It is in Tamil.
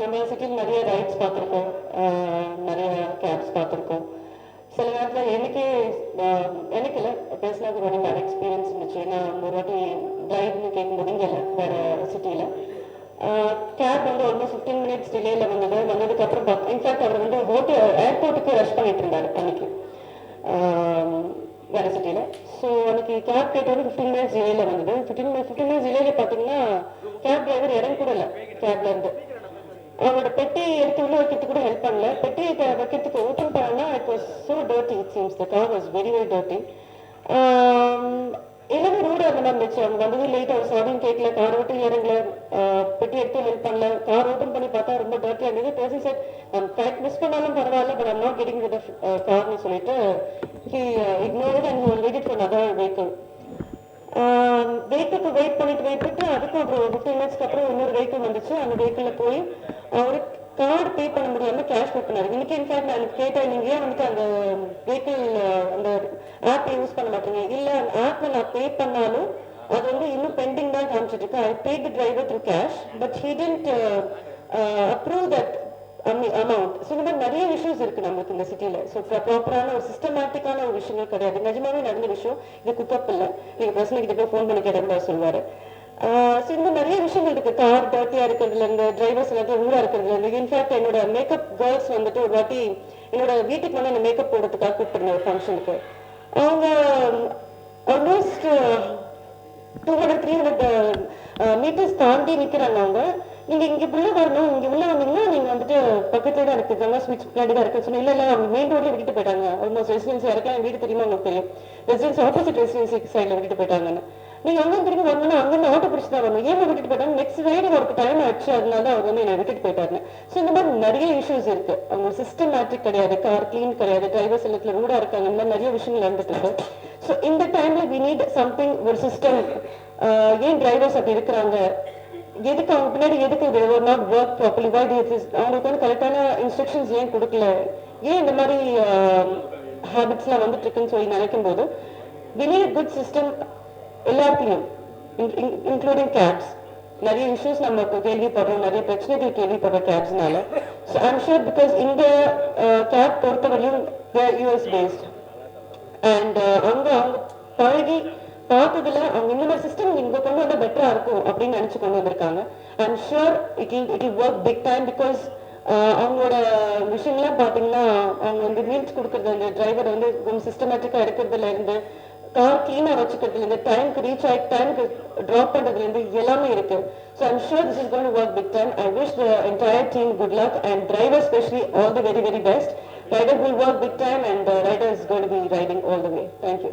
நம்ம சிட்டியில் நிறைய ரைட்ஸ் பார்த்துருக்கோம். நிறைய கேப்ஸ் பார்த்துருக்கோம். சில நேரத்தில் எனக்கே எனக்கு இல்லை பேசினது ஒரு பேட் எக்ஸ்பீரியன்ஸ் இருந்துச்சு. நான் ஒரு வாட்டி டிரைவ்னு கேட்க இங்கே வேறு சிட்டியில் கேப் வந்து ஆல்மோஸ்ட் ஃபிஃப்டீன் மினிட்ஸ் டிலேயில் வந்தது. வந்ததுக்கப்புறம் இன்ஃபேக்ட் அவர் வந்து ஹோட்டல் ஏர்போர்ட்டுக்கு ரஷ் பண்ணிட்டு இருந்தார் அன்னைக்கு. வேற சிட்டியில் ஸோ அன்னைக்கு கேப் கேட்டது ஃபிஃப்டீன் மினிட்ஸ் டிலேயில் வந்தது. ஃபிஃப்டீன் ஃபிஃப்டின் ஃபிஃப்டீன் மினிட்ஸ் டிலேயில் பார்த்தீங்கன்னா கேப் டிரைவர் இறங்க கூட இல்லை கேப்லேருந்து இருந்து அவரோட பெட்டி எடுத்து உள்ள வைக்கிறதுக்கு கூட ஹெல்ப் பண்ணல. பெட்டியை வைக்கிறதுக்கு ஓப்பன் பண்ணா it was so dirty it seems the car was very very dirty எல்லாமே ரூடாக அந்த இருந்துச்சு அவங்க வந்தது லேட் அவர் சாரியும் கேட்கல கார் ஓட்டி இறங்கல பெட்டி எடுத்து ஹெல்ப் பண்ணல. கார் ஓப்பன் பண்ணி பார்த்தா ரொம்ப டர்ட்டியாக இருந்தது. பேசி சார் கரெக்ட் மிஸ் பண்ணாலும் பரவாயில்ல but I'm not getting with கார்னு சொல்லிட்டு he ignored and he wait for other vehicle வெஹிக்கிளுக்கு wait பண்ணிட்டு வெயிட் பண்ணிட்டு அதுக்கும் அப்புறம் ஃபிஃப்டீன் மினிட்ஸ்க்கு அப்புறம் இன்னொரு வெஹிக்கிள் வந்துச்சு அந்த வெஹிக்கிளில் போய் அவரு கார்டு பே பண்ண முடியாம கேஷ் பே பண்ணாரு இன்னைக்கு இன்ஃபேக்ட் நான் எனக்கு கேட்டேன் நீங்க ஏன் வந்துட்டு அந்த வெஹிக்கிள் அந்த ஆப் யூஸ் பண்ண மாட்டீங்க இல்ல அந்த ஆப்ல நான் பே பண்ணாலும் அது வந்து இன்னும் பெண்டிங் தான் காமிச்சிட்டு இருக்கு I pay the driver through cash but he didn't approve that amount so இந்த மாதிரி நிறைய இஷ்யூஸ் இருக்கு நம்மளுக்கு இந்த சிட்டியில ஸோ ப்ராப்பரான ஒரு சிஸ்டமேட்டிக்கான ஒரு விஷயங்கள் கிடையாது. நிஜமாவே நடந்த விஷயம். இது குக்கப் இல்லை. நீங்க பர்சனல் கிட்ட போய் ஃபோன் பண்ணி கேட்டா சொல்லுவாரு. ஸோ இந்த நிறைய விஷயங்கள் இருக்கு. கார் டர்ட்டியா இருக்கிறதுல இருந்து டிரைவர்ஸ் எல்லாத்தையும் ஊரா இருக்கிறதுல இருந்து இன்ஃபேக்ட் என்னோட மேக்கப் கேர்ள்ஸ் வந்துட்டு ஒரு வாட்டி என்னோட வீட்டுக்கு வந்து அந்த மேக்கப் போடுறதுக்காக கூப்பிட்டுருந்தேன் ஒரு ஃபங்க்ஷனுக்கு அவங்க almost two hundred three hundred meters தாண்டி நிற்கிறாங்க அவங்க. நீங்க இங்க உள்ள வரணும் இங்க உள்ள வந்தீங்கன்னா நீங்க வந்துட்டு பக்கத்துல தான் இருக்கு. கங்கா ஸ்வீட்ஸ் பின்னாடி தான் இருக்கு. சொன்ன இல்ல இல்ல அவங்க மெயின் ரோட்ல விட்டுட்டு போயிட்டாங்க. ஆல்மோஸ்ட் ரெசிடென்சி இருக்கலாம் வீடு தெரியுமா உங்களுக்கு தெரியும்? ரெசிடென்சி ஆப்போசிட் ரெசிடென்சி சைட்ல விட்டுட்டு போயிட்டாங்கன்னு. நீங்க அங்க திரும்பி வரணும்னா அங்க ஆட்டோ பிடிச்சு தான் வரணும். ஏன் விட்டுட்டு போயிட்டாங்க? நெக்ஸ்ட் ரைடு அவருக்கு டைம் ஆச்சு. அதனால அவர் வந்து என்ன விட்டுட்டு போயிட்டாரு ஸோ இந்த மாதிரி நிறைய இஷ்யூஸ் இருக்கு. அவங்க சிஸ்டமேட்டிக் கிடையாது. கார் கிளீன் கிடையாது. டிரைவர்ஸ் இடத்துல ரூடா இருக்காங்க. இந்த மாதிரி நிறைய விஷயங்கள் நடந்துட்டு இருக்கு. ஸோ இந்த டைம்ல வி நீட் சம்திங் ஒரு சிஸ்டம் ஏன் டிரைவர்ஸ் அப்படி இருக்கிறாங்க? எதுக்கு அவங்க பின்னாடி எதுக்கு இது ஒரு not work properly why this அவங்களுக்கு வந்து கரெக்டான இன்ஸ்ட்ரக்ஷன்ஸ் ஏன் கொடுக்கல? ஏன் இந்த மாதிரி um, ஹேபிட்ஸ்லாம் வந்துட்டு இருக்குன்னு சொல்லி நினைக்கும் போது வி குட் சிஸ்டம் எல்லாத்துலயும் இன்க்ளூடிங் கேப்ஸ் நிறைய இஷ்யூஸ் நமக்கு கேள்விப்படுறோம் நிறைய பிரச்சனைகள் கேள்விப்படுறோம் கேப்ஸ்னால ஸோ ஐம் ஷூர் பிகாஸ் இந்த uh, கேப் பொறுத்தவரையும் யூஎஸ் பேஸ்ட் அண்ட் அங்க அவங்க பழகி பார்த்ததுல அவங்க இந்த மாதிரி சிஸ்டம் இங்க கொண்டு வந்தா பெட்டரா இருக்கும் அப்படின்னு நினைச்சு கொண்டு வந்திருக்காங்க. I'm sure it will it will work big time because அவங்களோட விஷயங்கள்லாம் பாத்தீங்கன்னா அவங்க வந்து மீல்ஸ் கொடுக்கறது அந்த டிரைவர் வந்து கொஞ்சம் சிஸ்டமேட்டிக்கா எடுக்கிறதுல இருந்து கார் கிளீனா வச்சுக்கிறதுல இருந்து டைம்க்கு ரீச் ஆகி டைம்க்கு ட்ராப் பண்றதுல இருந்து எல்லாமே இருக்கு. So I'm sure this is gonna work big time I wish the entire team good luck and driver specially all the very very best rider will work big time and rider is gonna be riding all the way thank you